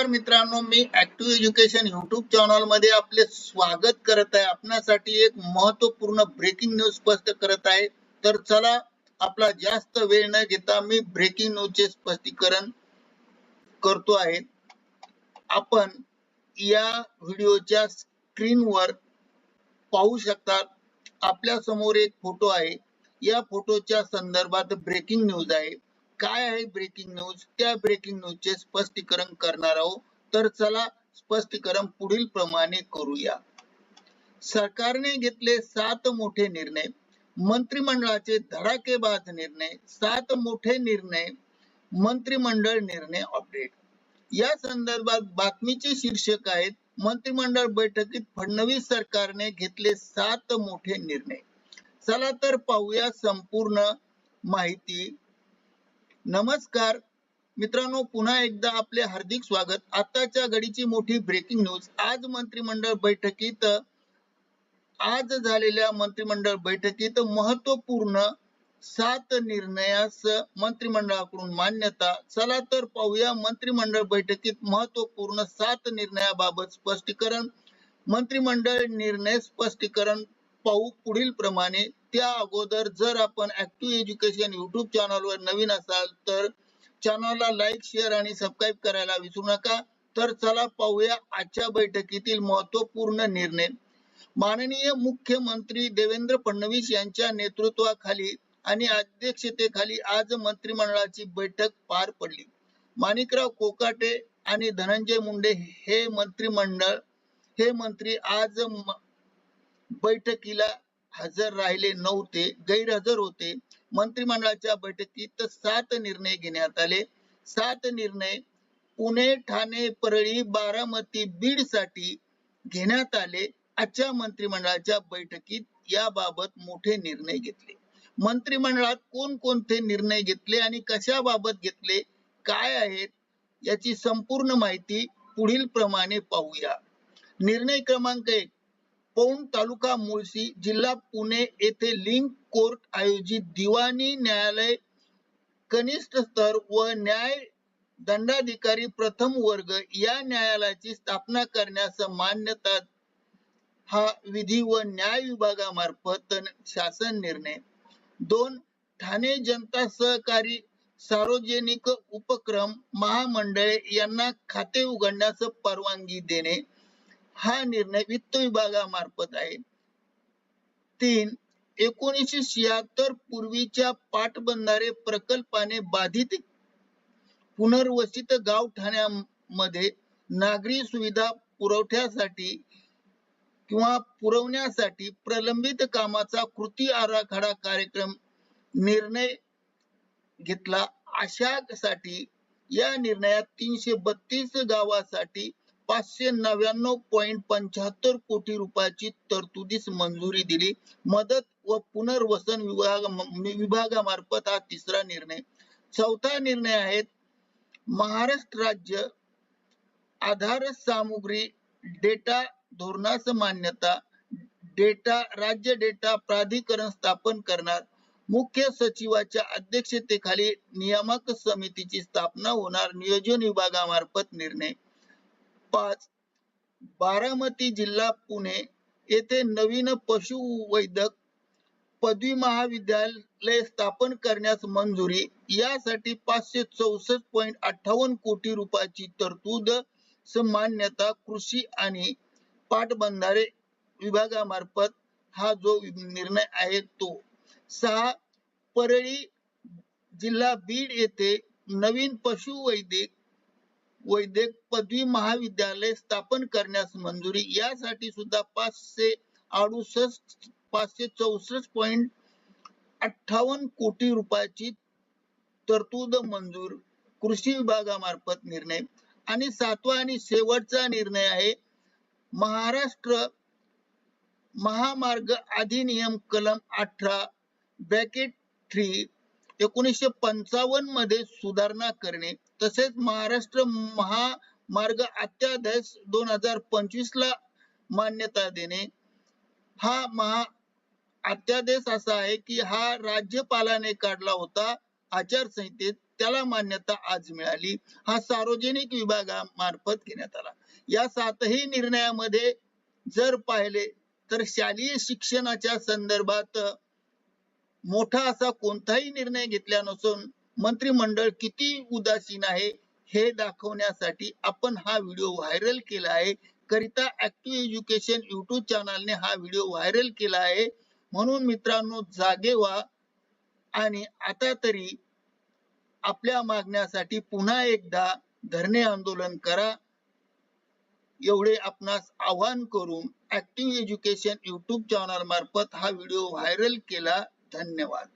नमस्कार मित्रांनो मी ऍक्टिव्ह एज्युकेशन युट्यूब चॅनलमध्ये आपले स्वागत करत आहे. आपणासाठी एक महत्त्वपूर्ण ब्रेकिंग न्यूज स्पष्ट करत आहे. तर चला आपला जास्त वेळ न घेता मी ब्रेकिंग न्यूजचे स्पष्टीकरण करतो आहे. आपण या व्हिडिओच्या स्क्रीनवर पाहू शकता आपल्यासमोर एक फोटो आहे. या फोटोच्या संदर्भात ब्रेकिंग न्यूज आहे. काय आहे ब्रेकिंग न्यूज त्या ब्रेकिंग न्यूजचे स्पष्टीकरण करणार आहोत. तर चला स्पष्टीकरण पुढील प्रमाणे करूया. सरकारने घेतले सात मोठे निर्णय. मंत्रिमंडळाचे धडाकेबाज निर्णय सात मोठे निर्णय मंत्रिमंडळ निर्णय अपडेट या संदर्भात बातमीचे शीर्षक आहेत मंत्रिमंडळ बैठकीत फडणवीस सरकारने घेतले सात मोठे निर्णय. चला तर पाहूया संपूर्ण माहिती. नमस्कार. मित्रांनो पुन्हा एकदा आपले हार्दिक स्वागत. आताच्या घडीची मोठी ब्रेकिंग न्यूज आज मंत्रिमंडळ बैठकीत आज झालेल्या मंत्रिमंडळ बैठकीत महत्त्वपूर्ण सात निर्णयास मंत्रिमंडळाकडून मान्यता. चला तर पाहूया मंत्रिमंडळ बैठकीत महत्त्वपूर्ण सात निर्णयाबाबत स्पष्टीकरण. मंत्रिमंडळ निर्णय स्पष्टीकरण पाहू पुढील प्रमाणे. त्या अगोदर जर आपण ऍक्टिव्ह एज्युकेशन युट्यूब चॅनलवर नवीन असाल तर चॅनलला लाईक शेअर आणि सबस्क्राईब करायला विसरू नका. तर चला पाहूया आजच्या बैठकीतील महत्त्वपूर्ण निर्णय. माननीय मुख्यमंत्री देवेंद्र फडणवीस यांच्या नेतृत्वाखाली आणि अध्यक्षतेखाली आज मंत्रिमंडळाची बैठक पार पडली. माणिकराव कोकाटे आणि धनंजय मुंडे हे मंत्रिमंडळ हे मंत्री आज बैठकीला हजर राहिले नव्हते गैरहजर होते. मंत्रिमंडळाच्या बैठकीत सात निर्णय घेण्यात आले. सात निर्णय पुणे ठाणे परळी बारामती बीडसाठी घेण्यात आले. आजच्या मंत्रिमंडळाच्या बैठकीत याबाबत मोठे निर्णय घेतले. मंत्रिमंडळात कोणकोणते निर्णय घेतले आणि कशाबाबत घेतले काय आहेत याची संपूर्ण माहिती पुढील प्रमाणे पाहूया. निर्णय क्रमांक एक पौंड तालुका मुळशी जिल्हा पुणे येथे लिंक कोर्ट आयोजित दिवाणी न्यायालय कनिष्ठ स्तर व न्याय दंडाधिकारी प्रथम वर्ग या न्यायालयाची स्थापना करण्यास मान्यता हा विधी व न्याय विभागामार्फत शासन निर्णय. दोन ठाणे जनता सहकारी सार्वजनिक उपक्रम महामंडळे यांना खाते उघडण्यास परवानगी देणे. हा निर्णय वित्त विभागामार्फत आहे. तीन एकोणीसशे शहात्तर पूर्वीच्या पाटबंधारे प्रकल्पाने बाधित पुनर्वसित गाव ठाण्यामध्ये नागरी सुविधा पुरवठ्यासाठी किंवा पुरवण्यासाठी प्रलंबित कामाचा कृती आराखडा कार्यक्रम निर्णय घेतला. अशासाठी या निर्णयात तीनशे बत्तीस गावासाठी पाचशे नव्याण्णव पॉईंट पंच्याहत्तर कोटी रुपयाची तरतुदीस मंजुरी दिली. मदत व पुनर्वसन विभाग म्हणजे विभागामार्फत हा तिसरा निर्णय. चौथा निर्णय आहे महाराष्ट्र राज्य आधार सामुग्री डेटा धोरणास मान्यता डेटा राज्य डेटा प्राधिकरण स्थापन करणार. मुख्य सचिवाच्या अध्यक्षतेखाली नियामक समितीची स्थापना होणार. नियोजन विभागामार्फत निर्णय. पाच. बारामती जिल्हा पुणे येथे नवीन पशु वैद्यक पदवी महाविद्यालय स्थापन करण्यास मंजुरी. यासाठी पाचशे चौसष्ट पॉईंट अठ्ठावन्न कोटी रुपयाची तरतूद मान्यता कृषी आणि पाटबंधारे विभागामार्फत हा जो निर्णय आहे तो. सहा. परळी जिल्हा बीड येथे नवीन पशुवैद्यक वैद्यक पदवी महाविद्यालय स्थापन करण्यास मंजुरी. यासाठी सुद्धा पाचशे अडुसष्ट पाचशे चौसष्ट पॉईंट अठ्ठावन्न कोटी रुपयाची तरतूद मंजूर. कृषी विभागामार्फत निर्णय. आणि सातवा आणि शेवटचा निर्णय आहे महाराष्ट्र महामार्ग अधिनियम कलम अठरा ब्रॅकेट थ्री एकोणीसशे पंचावन्नमध्ये सुधारणा करणे तसेच महाराष्ट्र महामार्ग अत्यादेश दोन हजार पंचवीस ला मान्यता देणे. हा महा अत्यादेश असा आहे की हा राज्यपालाने काढला होता आचारसंहितेत त्याला मान्यता आज मिळाली. हा सार्वजनिक विभागामार्फत घेण्यात आला. या सातही निर्णयामध्ये जर पाहिले तर शालेय शिक्षणाच्या संदर्भात मोठा असा कोणताही निर्णय घेतला नसून मंत्रिमंडळ किती उदासीन आहे हे दाखवण्यासाठी आपण हा व्हिडिओ व्हायरल केला आहे. करिता ऍक्टिव्ह एज्युकेशन युट्यूब चॅनलने हा व्हिडिओ व्हायरल केला आहे. म्हणून मित्रांनो जागे व्हा आणि आता तरी आपल्या मागण्यासाठी पुन्हा एकदा धरणे आंदोलन करा. एवढे आपणास आवाहन करून ऍक्टिव्ह एज्युकेशन युट्यूब चॅनल मार्फत हा व्हिडिओ व्हायरल केला. धन्यवाद.